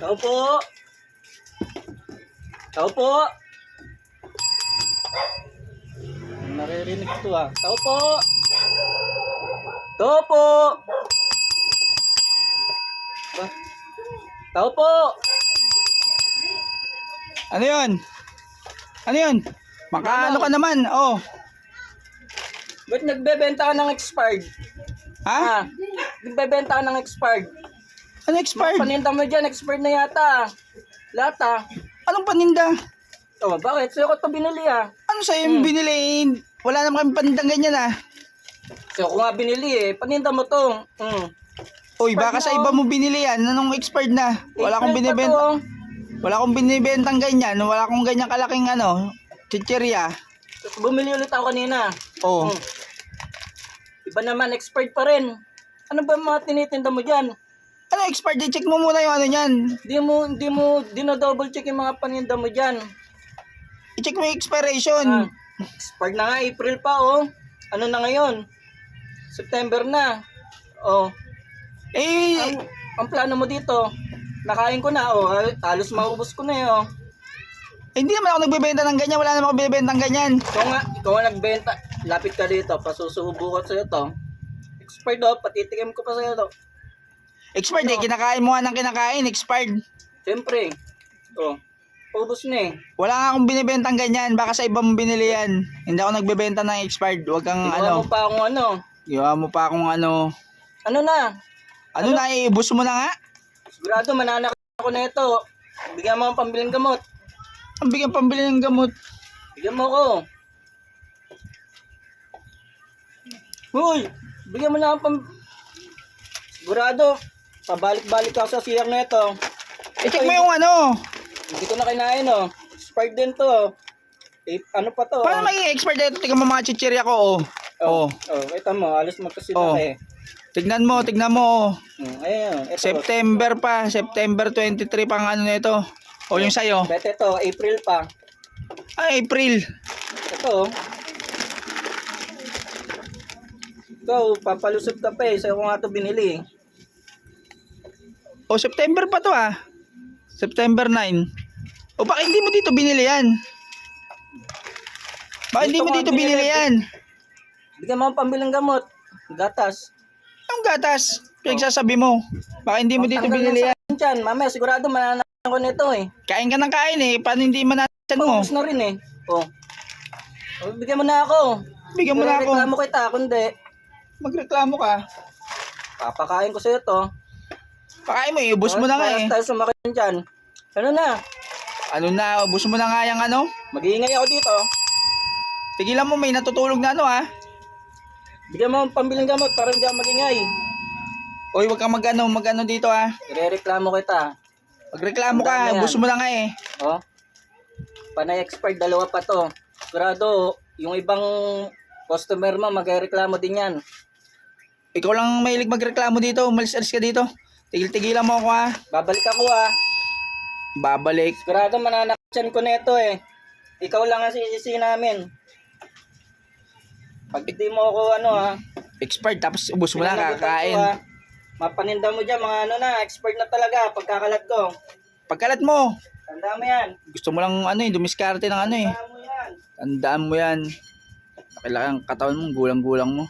Tao po. Tao po. Naririnig to ah. Tao po. Tao po. Tao po. Ano yun? Ano yun? Makaano ka naman? Oh. Ba't nagbebenta ka ng expired? Ha? Ha? Nagbebenta ka ng expired? Ano expired? paninda mo dyan, expired na yata. Lahat ah. Anong paninda? Oh, bakit? Sa'yo ko ito binili ah. Ano sa'yo yung binili? Wala naman kami panindang ganyan ah. Sa'yo ko nga binili eh. Paninda mo to. Hmm. Uy, baka sa iba mo binili yan. Anong expired na? Wala akong Expired pa binibenta. oh. Wala akong binibentang ganyan. Wala akong ganyan kalaking ano, chichirya. Tapos bumili ulit ako kanina. Oh. Hmm. Iba naman, expired pa rin. Ano ba mga tinitinda mo dyan? Ano expired? I-check mo muna yung ano niyan. Di mo, di mo, di na double check yung mga paninda mo dyan. I-check mo yung expiration. Ah, expired na nga, April pa oh. Ano na ngayon? September na. Oh, Eh, ang, ang plano mo dito, nakain ko na oh, hal- halos maubos ko na eh oh. hindi naman ako nagbebenta ng ganyan. Wala naman ako binibenta ng ganyan. Ikaw nga, ikaw nga nagbenta. Lapit ka dito, pasusubo ko sa'yo to. Expired oh, patitikim ko pa sa'yo to. Expired eh. Kinakain mo nga ng kinakain. Expired. Siyempre. Oh. Ubus na eh. Wala nga akong binibentang ganyan. Baka sa iba mo binili yan. Hindi ako nagbebenta ng expired. Huwag kang Ginawa ano. mo pa akong ano. Gawa mo pa akong ano. Ano na? Ano, na, iubos mo na nga? Sigurado mananak ako na ito. Bigyan mo ang pambiling gamot. Ang bigyan pambili ng gamot. Bigyan mo ko. Hoy! Bigyan mo na ang pam... Sigurado. Pabalik-balik ako sa siyang na ito. I-check mo yung ano. Hindi ko na kinain oh. Expired din to. Eh, ano pa to? Paano oh? maging expert dito? Tingnan mo mga chichirya ko, oh. Oh. Oh, kita mo. Alos magkasila Oh. eh. Tignan mo, tignan mo, oh. Hmm, ayun. Ito. September pa, September 23 pang ano nito. O yung sa'yo. Bete to, April pa. Ay, April. Ito. oh. Ikaw, papalusot ka pa eh. Sa'yo ko nga ito binili. O September pa to ah. September 9. O bakit hindi mo dito binili yan? Bakit hindi mo dito binili. yan? Bigyan mo ang pambiling gamot. Gatas. Yung gatas, pinagsasabi mo. Bakit hindi mo dito binili yan? Dyan. Mamaya sigurado mananakan ko nito eh. Kain ka ng kain eh. Paano hindi manatan mo? Ubus na rin eh. Oh. oh. Bigyan mo na ako. Bigyan mo na ako. Reklamo kita, kundi. Magreklamo ka. Papakain ko sa'yo to. Pakain mo, iubos mo na nga eh. Tayo sumakin dyan. Ano na? Ano na, ubos mo na nga yung ano? Mag-iingay ako dito. Tigilan mo, may natutulog na ano ah. Bigyan mo ang pambiling gamot para hindi ako magingay. Oy, wag kang mag-ano, mag-ano dito ah. Irereklamo kita. Magreklamo Ang dami ka, yan. ubos mo na nga eh. Oh. Panay expired, dalawa pa to. Sigurado, yung ibang customer mo, magreklamo din yan. Ikaw lang mahilig magreklamo dito, umalis-alis ka dito. Tigil-tigilan mo ako ah. Babalik ako ah. Babalik. Sigurado mananakchan ko nito eh. Ikaw lang ang sisisi namin. Pag hindi mo ako ano ah. Expired, tapos ubos mo pinanagutan ko, kakain. ah. Mapaninda mo dyan, mga ano na, expert na talaga, pagkakalat ko. Pagkalat mo, Tanda mo yan. gusto mo lang ano eh, dumiskarte ng ano eh. Tanda mo yan. Tandaan mo yan. Kailangan katawan mo, gulang-gulang mo.